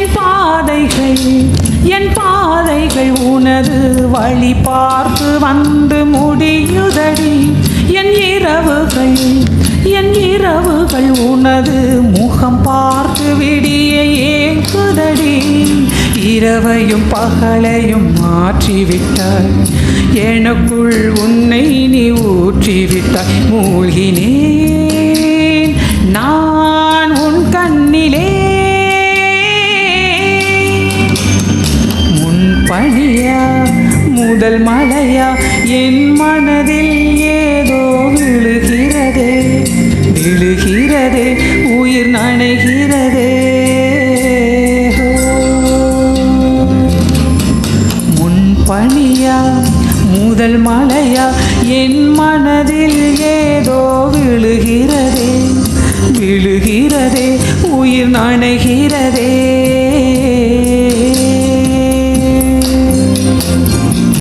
என் பாதைகள் என் பாதைகள் உனது வழி பார்த்து வந்து முடியுதடி. என் இரவுகள் என் இரவுகள் உனது முகம் பார்த்து விடிய ஏங்குதடி. இரவையும் பகலையும் மாற்றிவிட்டாய் எனக்குள் உன்னை நீ ஊற்றிவிட்டாய். மூழ்கினேன் நான். மணியா முதல் மலையா? என் மனதில் ஏதோ விழுகிறதே விழுகிறதே உயிர் நனைகிறதே. முன் பணியா முதல் மலையா? என் மனதில் ஏதோ விழுகிறதே விழுகிறதே உயிர் நனைகிறதே.